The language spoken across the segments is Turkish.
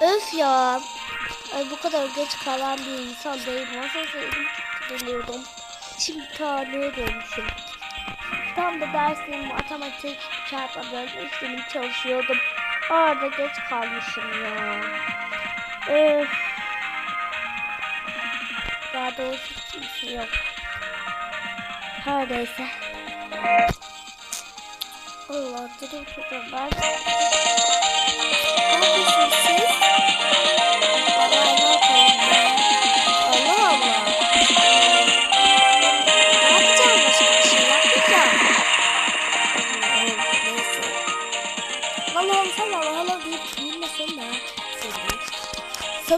Öf ya. Ay bu kadar geç kalan bir insan değilim. Nasıl sevdim biliyordum. Şimdi tarihe dönmüşüm. Tam da derslerim matematik çarpma bölme işlemi çalışıyordum. Orada geç kalmışım ya. Öf. Daha doğrusu hiçbir şey yok. Her. Allah dedim çocuğum ben. Ne yapıyorsunuz siz? Allah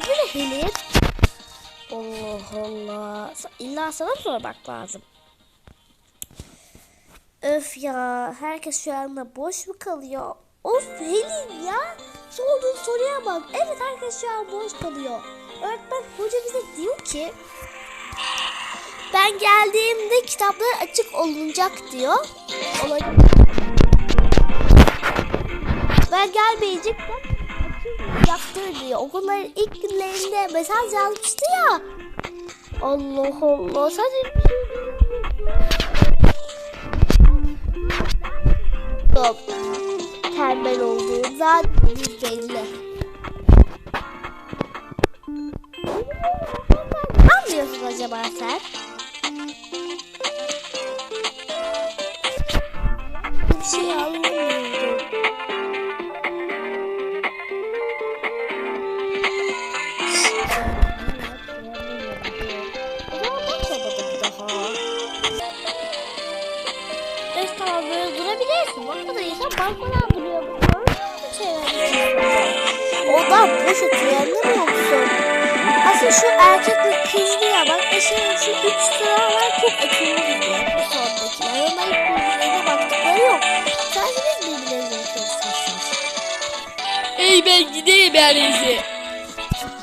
Helin. Allah Allah. İlla sana sormak lazım. Öf ya. Herkes şu anda boş mu kalıyor? Of Helin ya. Sorduğun soruya bak. Evet herkes şu an boş kalıyor. Öğretmen hoca bize diyor ki ben geldiğimde kitaplar açık olunacak diyor. Olacak. Ben gelmeyecektim. Açılmayacaktır diyor. Okulların ilk günlerinde mesaj yazmıştı ya. Allah Allah. Sadece bir şey Yok. Tembel olduğum zaten belli. Anlıyorsun acaba sen? Eşeğin şu üç sıralar çok akıllı gidiyor. Bu sondakiler. Onlar hiç birbirlerine baktıkları yok. Sadece biz birbirlerine bakıyoruz. Ey ben gideyim iyisi.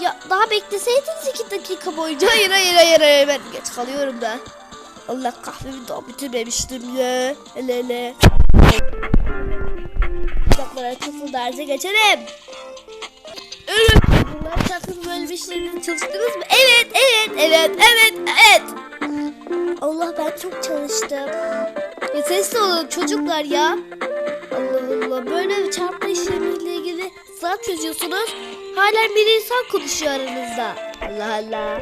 Ya daha bekleseydiniz iki dakika boyunca. Hayır hayır hayır hayır ben geç kalıyorum da. Allah kahvemi daha bitirmemiştim ya. Hele hele. Kitaplara kısmı derse geçelim. Evet. Bunlar takım bölmüşlerini çalıştınız mı? Evet, evet, evet, evet, evet. Allah ben çok çalıştım. Ya sesli olun çocuklar ya. Allah Allah böyle çarpma işlemiyle ilgili sınav çözüyorsunuz. Hala bir insan konuşuyor aranızda. Allah Allah.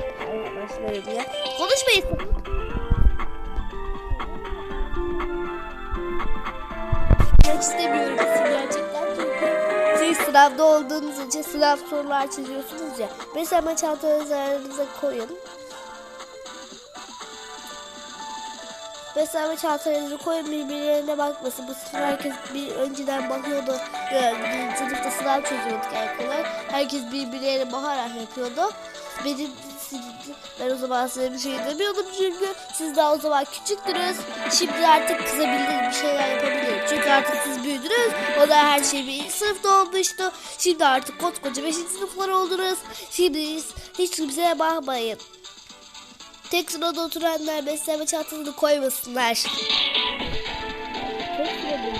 Başlarım ya. Konuşmayın. Yapmak istemiyorum gerçekten sınavda olduğunuz için sınav sorular çiziyorsunuz ya. Mesela çantanızı aranıza koyun. Mesela çantalarınızı koyun birbirlerine bakmasın. Bu sınav herkes bir önceden bakıyordu. Yani sınıfta sınav çözüyorduk erkekler. Herkes birbirlerine bakarak yapıyordu. Benim ben o zaman size bir şey demiyordum çünkü siz daha o zaman küçüktünüz. Şimdi artık kızabildiniz bir şeyler yapabilirim. Çünkü artık siz büyüdünüz. O da her şey bir sınıfta olmuştu. Şimdi artık koskoca 5. sınıflar oldunuz. Şimdi hiç kimseye bakmayın. Tek sırada oturanlar besleme çantasını koymasınlar. Tek sırada.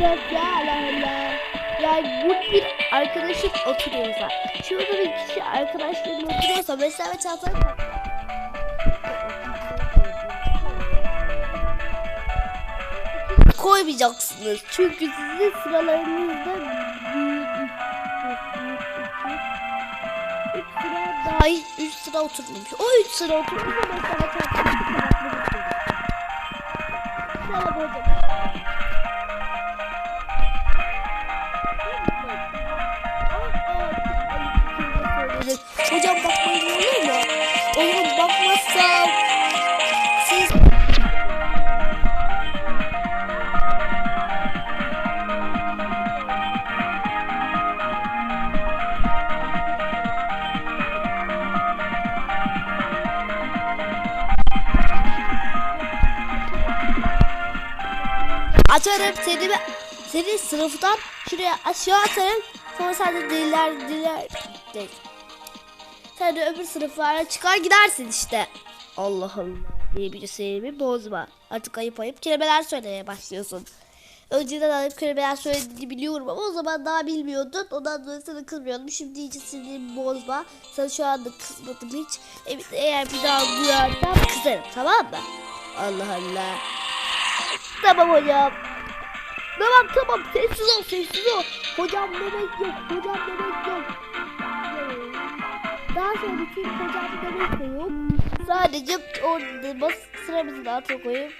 Evet. Allah Allah. Yani bu bir arkadaşın oturuyorsa. Şurada bir kişi arkadaşların oturuyorsa mesela çantanı koymayacaksınız. Çünkü sizin sıralarınızda üç sıra daha üç sıra oturmamış. O üç sıra oturmuş mesela çantanı Merhaba hocam. Hocam bakmayın olur mu? Oğlum bakmazsam siz Açarım seni Seni sınıftan şuraya aşağı atarım. Sonra sen de deliler deliler değil. Sen de öbür sınıflara çıkar gidersin işte. Allah Allah diye bir seyirimi bozma. Artık ayıp ayıp kelimeler söylemeye başlıyorsun. Önceden ayıp kelimeler söylediğini biliyorum ama o zaman daha bilmiyordun. Ondan dolayı sana kızmıyordum. Şimdi iyice sinirimi bozma. Sana şu anda kızmadım hiç. Evet, eğer bir daha duyarsam kızarım tamam mı? Allah Allah. Tamam hocam. Tamam tamam sessiz ol sessiz ol. Hocam demek yok. Hocam demek yok. Daha sonra bütün hocam demek de yok. Sadece orada bas sıramızın altına koyup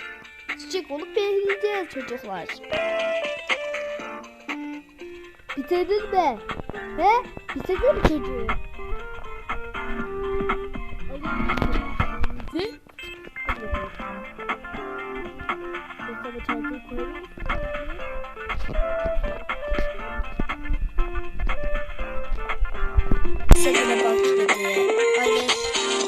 çiçek olup bekleyeceğiz çocuklar. Bitirdin mi? He? Bitirdin mi çocuğu? Ne? Mustafa çantayı koyalım. Sakına bak dedi. Aynen.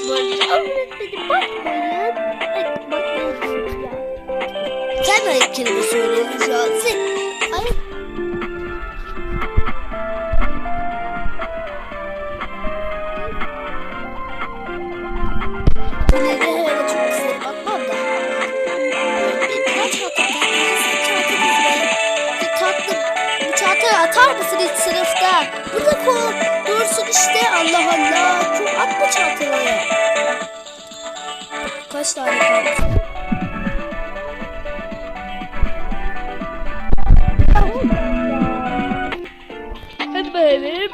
Böyle öğretmenim bakmayın. Ay bakmayın ya. Sen kelime söylüyorsun şu an. Sen dursun işte. Allah Allah, çok atma çantayı. Kaç tane kaldı? Hadi bakalım.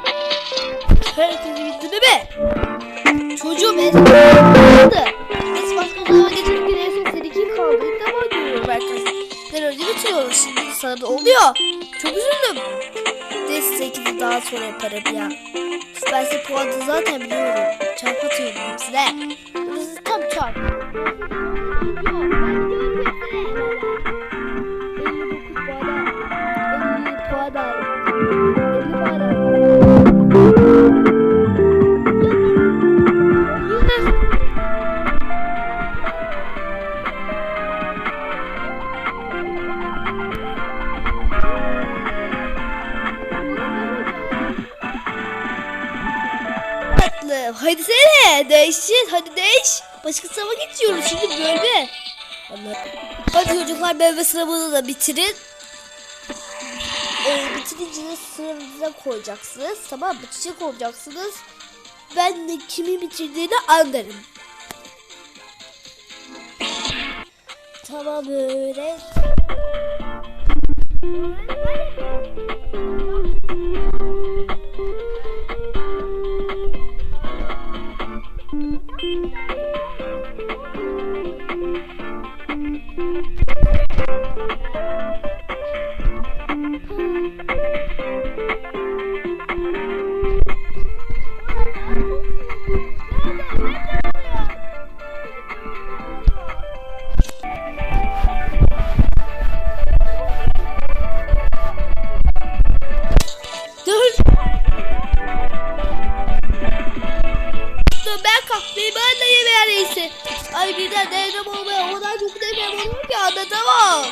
Herkes gitti değil mi? Çocuğum en son kaldı. Biz başka zaman geçirdik en son seni kim kaldı? İlk defa görüyorum herkes. Ben önce bitiriyoruz. Şimdi sana da oluyor. Çok üzüldüm. Neyse 8'i daha sonra yaparım ya. Ben size puanı zaten biliyorum. Çarp atıyorum hepsine. Burası tam çarp. 59 puan. Tatlı. Hadi sene değişeceğiz. Hadi değiş. Başka sınava geçiyoruz şimdi bölme. Allah. Hadi çocuklar bölme sınavını da bitirin. Ee, bitirince de sıranıza koyacaksınız. Tamam mı? Çiçek olacaksınız. Ben de kimin bitirdiğini anlarım. Tamam öyle. Dur. Neyse. Ay birden devrem olmaya o kadar çok devrem olur ki anlatamam.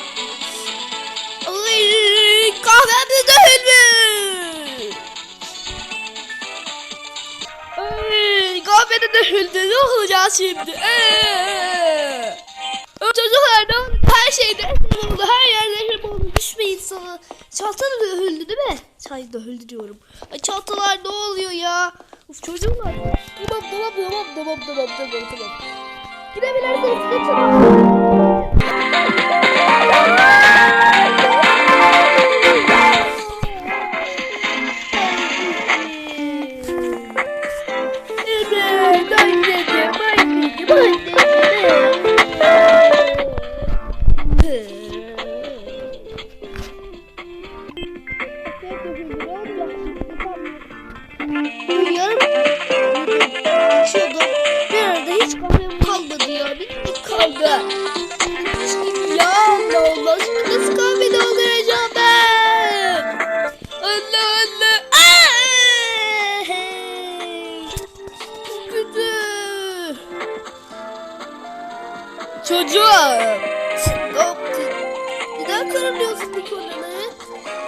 Ay kahvem de dökülmüş. Ay kahve de döküldü ne olacağız şimdi? Ee. Çocuklar? Her şeyde eşim oldu. Her yerde eşim oldu. Düşmeyin sana. Çanta da döküldü değil mi? Çay döküldü diyorum. Ay çantalar ne oluyor ya? Uf çocuklar. Tamam tamam tamam tamam tamam tamam tamam. Gidebilirsiniz kaçın.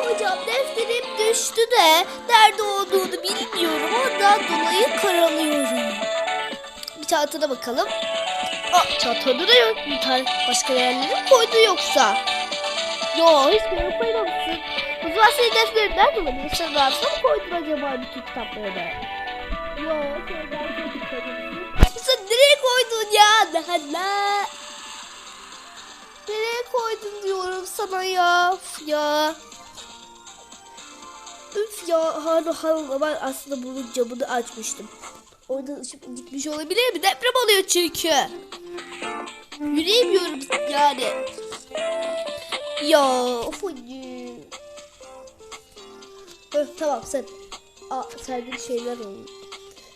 Hocam defterim düştü de nerede olduğunu bilmiyorum. Ondan dolayı karalıyorum. Bir çantada bakalım. Aa, çantada da yok. Bir tane başka yerlere koydu yoksa? Yo hiçbir yere koymamışsın. O zaman senin defterin nerede olabilir? Sen rahatsız mı koydun acaba bütün kitapları da? Yo sen rahatsız koydun. Sen nereye koydun ya? Allah Allah. Koydun diyorum sana ya. Üf ya. Üf ya. Harbi harbi ben aslında bunun camını açmıştım. Orada ışık gitmiş olabilir mi? Deprem oluyor çünkü. Yürüyemiyorum yani. Ya of. Öh, tamam sen. Aa, bir şeyler oldu.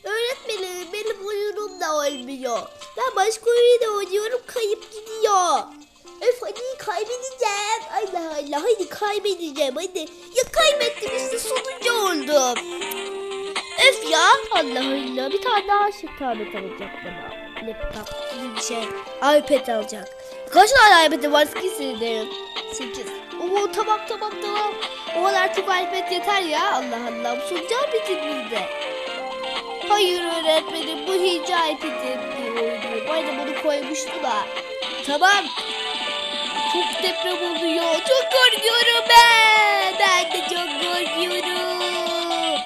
Öğretmenim benim oyunum da olmuyor. Ben başka oyunu oynuyorum kaybedeceğim hadi. Ya kaybettim işte sonuncu oldum. Öf ya Allah Allah bir tane daha şey tablet alacak bana. Laptop gibi bir şey. iPad alacak. Kaç tane iPad var ki senin? 8. Oo tamam tamam tamam. O kadar çok iPad yeter ya. Allah Allah bu sonuncu iPad'imizde. Hayır öğretmenim bu hiç iPad'im diyor. Bu arada bunu koymuştu da. Tamam. Çok deprem oluyor. Çok korkuyorum ben. Ben de çok korkuyorum.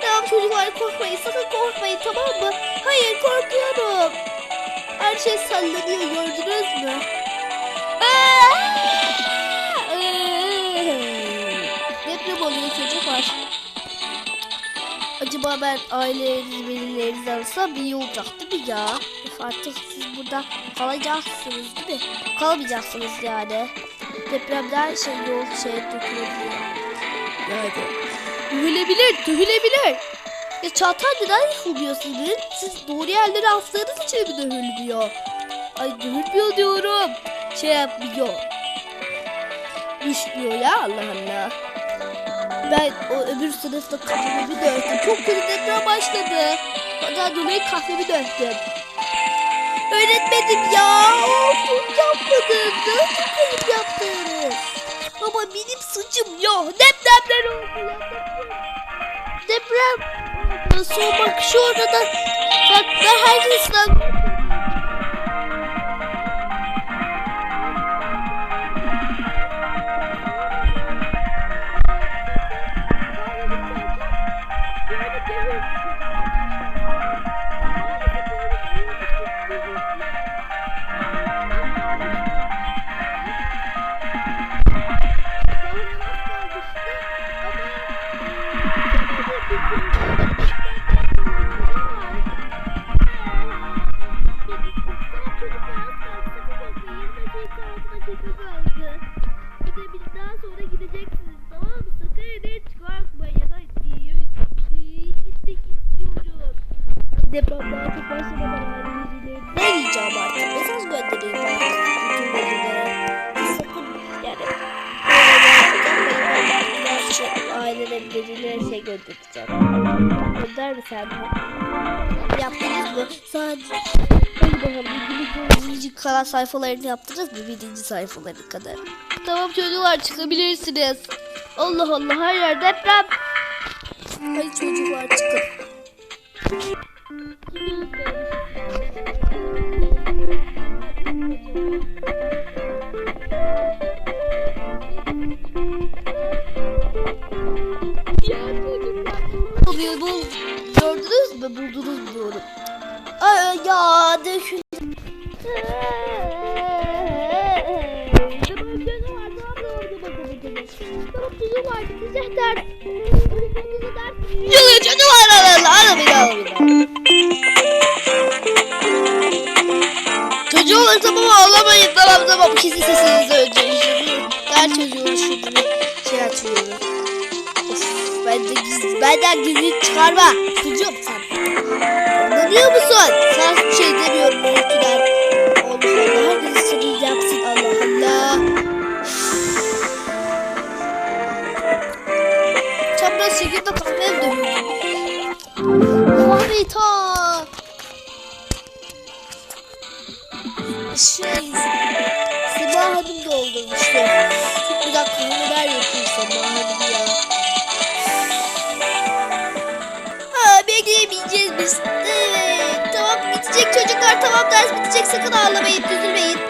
Tamam çocuklar korkmayın. Sakın korkmayın tamam mı? Hayır korkuyorum. Her şey sallanıyor gördünüz mü? Aa! Deprem oluyor çocuklar. Acaba ben ailelerinizi velilerinizi alsam iyi olacak değil mi ya? Artık siz burada kalacaksınız değil mi? Kalmayacaksınız yani. Depremden şey yol şey dökülebilir. Yani. Dökülebilir, dökülebilir. Ya Çağatay neden yıkılmıyor sizin? Siz doğru yerlere astığınız için mi dökülmüyor? Ay dökülmüyor diyorum. Şey yapmıyor. Düşmüyor ya Allah Allah. Ben o öbür sınıfta kahvemi döktüm. Çok kötü başladı. Ondan dolayı kahvemi döktüm. Öğretmedim ya. Çok yapmadım. Nasıl kayıp yaptınız? Ama benim suçum yok. Depremler oldu ya. Deprem. Deprem. Nasıl bak şu orada. Bak ben herkesten daha Deprem daha çok başlamadan ailelerine ne diyeceğim artık? Mesaj göndereyim artık bütün velilere. Sakın yani ailelerin velilerine şey göndereceğim. Gönder mi sen? Yaptınız mı? Sadece birinci kalan sayfalarını yaptınız mı? Birinci sayfaları kadar. Tamam çocuklar çıkabilirsiniz. Allah Allah her yer deprem. Hadi çocuklar çıkın. Oluyor bu gördünüz mü buldunuz mu diyorum. Ay ya dökül. Yok canım var kesin sesinizi önce Her çocuğu şimdi şey açıyorum. Of ben de gizli benden gizli çıkarma. Çocuğum sen. Anlıyor musun? Sana bir şey demiyorum. Allah Allah herkes Allah Allah. Çapraz şekilde kahveye dönüyorum Harita ama hadi biz. Evet tamam bitecek çocuklar tamam ders bitecek sakın ağlamayın üzülmeyin.